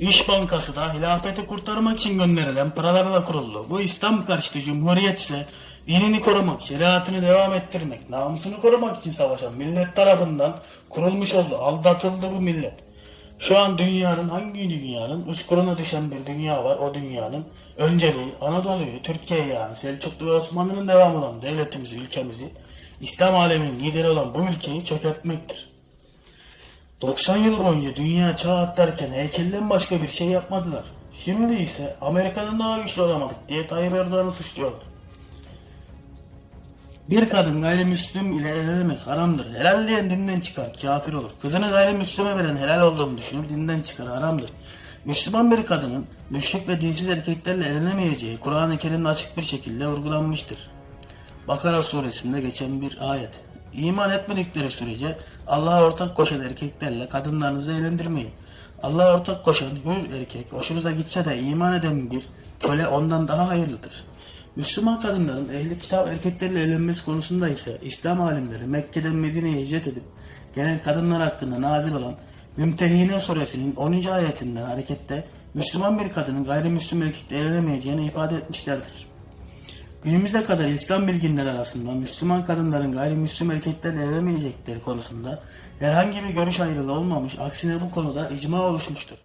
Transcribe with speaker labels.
Speaker 1: İş Bankası da hilafeti kurtarmak için gönderilen paralarla kuruldu. Bu İslam karşıtı cumhuriyet ise dinini korumak, şeriatını devam ettirmek, namusunu korumak için savaşan millet tarafından kurulmuş oldu. Aldatıldı bu millet. Şu an dünyanın hangi dünyanın uçkuruna düşen bir dünya var o dünyanın önceliği Anadolu'yu, Türkiye yani Selçuklu ve Osmanlı'nın devamı olan devletimizi, ülkemizi, İslam aleminin lideri olan bu ülkeyi çökertmektir. 90 yıl boyunca dünya çağ atlarken heykelden başka bir şey yapmadılar. Şimdi ise Amerika'dan daha güçlü olamadık diye Tayyip Erdoğan'ı suçluyorlar. Bir kadın gayrimüslim ile evlenemez, haramdır. Helal diyen dinden çıkar, kafir olur. Kızını gayrimüslime veren helal olduğunu düşünür, dinden çıkar, haramdır. Müslüman bir kadının müşrik ve dinsiz erkeklerle evlenemeyeceği Kur'an-ı Kerim'de açık bir şekilde vurgulanmıştır. Bakara suresinde geçen bir ayet. İman etmedikleri sürece Allah'a ortak koşan erkeklerle kadınlarınızı evlendirmeyin. Allah'a ortak koşan hür erkek hoşunuza gitse de iman eden bir köle ondan daha hayırlıdır. Müslüman kadınların ehli kitap erkeklerle evlenmesi konusunda ise İslam alimleri Mekke'den Medine'ye hicret edip gelen kadınlar hakkında nazil olan Mümtehine suresinin 10. ayetinden hareketle Müslüman bir kadının gayrimüslim erkekle evlenemeyeceğini ifade etmişlerdir. Günümüze kadar İslam bilginler arasında Müslüman kadınların gayrimüslim erkeklerle evlenemeyecekleri konusunda herhangi bir görüş ayrılığı olmamış, aksine bu konuda icma oluşmuştur.